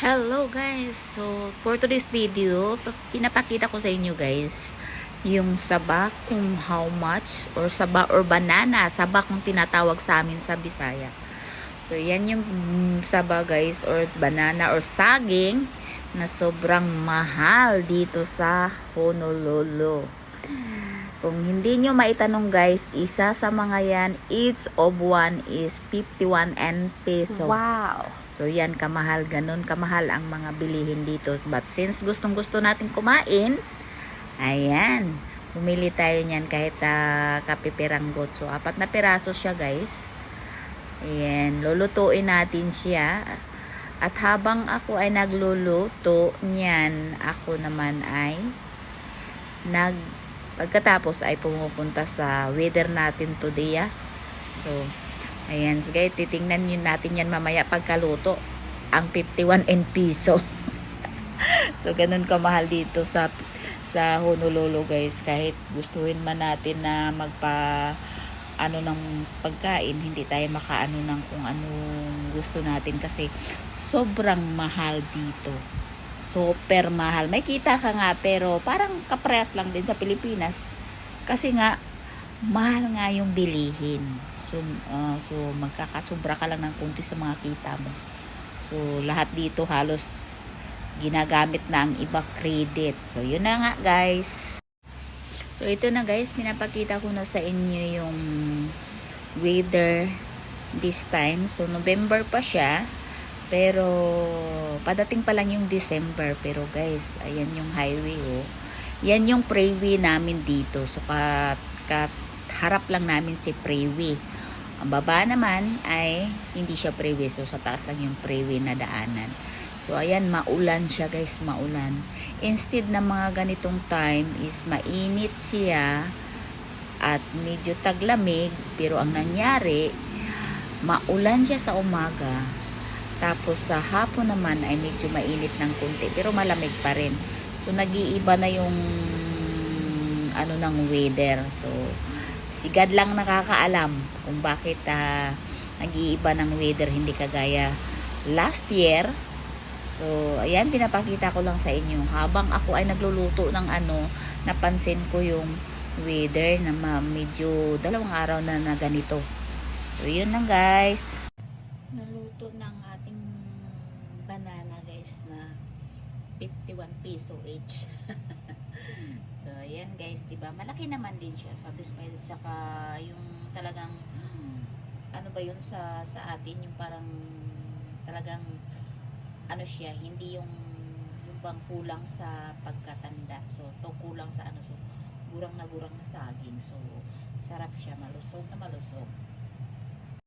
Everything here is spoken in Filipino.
Hello guys! So, for today's video, pinapakita ko sa inyo guys yung saba kung how much or saba or banana, saba kung tinatawag sa amin sa Bisaya. So, yan yung saba guys or banana or saging na sobrang mahal dito sa Honolulu. Kung hindi nyo maitanong guys, isa sa mga yan, each of one is 51 and peso. Wow. So yan, kamahal, ganun kamahal ang mga bilihin dito. But since gustong gusto natin kumain, ayan, bumili tayo niyan kahit uh, kapipiranggot. So apat na piraso siya guys. Ayan, lulutuin natin siya. At habang ako ay nagluluto niyan, ako naman ay nag pagkatapos ay pumupunta sa weather natin today ah. So, Ayan, sige, titingnan yun natin yan mamaya pagkaluto. Ang 51 and piso. so, ganun kamahal dito sa sa Honolulu guys. Kahit gustuhin man natin na magpa ano ng pagkain, hindi tayo makaano ng kung anong gusto natin kasi sobrang mahal dito. Super mahal. May kita ka nga pero parang kaprehas lang din sa Pilipinas. Kasi nga mahal nga yung bilihin. So, uh, so magkakasubra ka lang ng kunti sa mga kita mo. So, lahat dito halos ginagamit na ang iba credit. So, yun na nga guys. So, ito na guys, pinapakita ko na sa inyo yung weather this time. So, November pa siya. Pero, padating pa lang yung December. Pero guys, ayan yung highway oh. Yan yung freeway namin dito. So, kat, kat harap lang namin si freeway. Ang baba naman ay hindi siya freeway. So, sa taas lang yung freeway na daanan. So, ayan, maulan siya guys, maulan. Instead na mga ganitong time is mainit siya at medyo taglamig. Pero ang nangyari, maulan siya sa umaga. Tapos sa hapon naman ay medyo mainit ng kunti. Pero malamig pa rin. So, nag-iiba na yung ano ng weather. So, si God lang nakakaalam kung bakit uh, nag-iiba ng weather hindi kagaya last year. So, ayan, pinapakita ko lang sa inyo. Habang ako ay nagluluto ng ano, napansin ko yung weather na medyo dalawang araw na na ganito. So, yun lang guys. Naluto ng ating banana guys na 51 peso each. so, ayan guys, 'di ba? Malaki naman din siya. Satisfied at saka yung talagang ano ba 'yun sa sa atin yung parang talagang ano siya, hindi yung yung bang kulang sa pagkatanda. So, to kulang sa ano so gurang na gurang na saging. So, sarap siya, malusog na malusog.